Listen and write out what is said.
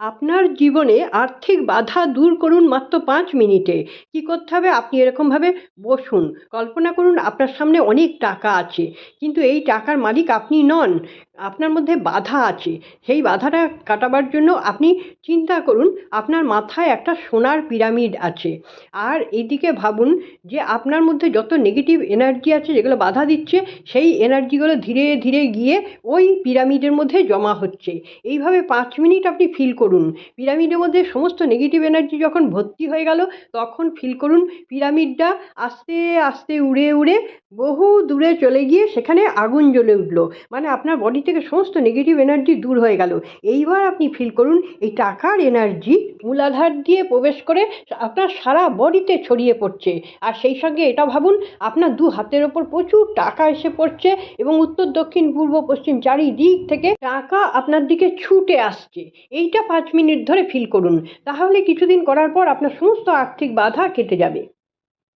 আপনার জীবনে আর্থিক বাধা দূর করুন মাত্র পাঁচ মিনিটে। কি করতে হবে? আপনি এরকমভাবে বসুন। কল্পনা করুন আপনার সামনে অনেক টাকা আছে। কিন্তু এই টাকার মালিক আপনি নন। আপনার মধ্যে বাধা আছে, সেই বাধাটা কাটাবার জন্য আপনি চিন্তা করুন, আপনার মাথায় একটা সোনার পিরামিড আছে। আর এদিকে ভাবুন যে আপনার মধ্যে যত নেগেটিভ এনার্জি আছে, যেগুলো বাধা দিচ্ছে, সেই এনার্জিগুলো ধীরে ধীরে গিয়ে ওই পিরামিডের মধ্যে জমা হচ্ছে। এইভাবে পাঁচ মিনিট আপনি ফিল করুন। পিরামিডের মধ্যে সমস্ত নেগেটিভ এনার্জি যখন ভর্তি হয়ে গেল, তখন ফিল করুন পিরামিডটা আস্তে আস্তে উড়ে উড়ে বহু দূরে চলে গিয়ে সেখানে আগুন জ্বলে উঠল। মানে আপনার বডি থেকে সমস্ত নেগেটিভ এনার্জি দূর হয়ে গেল। এইবার আপনি ফিল করুন, এই টাকার এনার্জি মূলাধার দিয়ে প্রবেশ করে আপনার সারা বডিতে ছড়িয়ে পড়ছে। আর সেই সঙ্গে এটা ভাবুন, আপনার দু হাতের ওপর প্রচুর টাকা এসে পড়ছে এবং উত্তর, দক্ষিণ, পূর্ব, পশ্চিম চারিদিক থেকে টাকা আপনার দিকে ছুটে আসছে। এইটা পাঁচ মিনিট ধরে ফিল করুন। তাহলে কিছুদিন করার পর আপনার সমস্ত আর্থিক বাধা কেটে যাবে।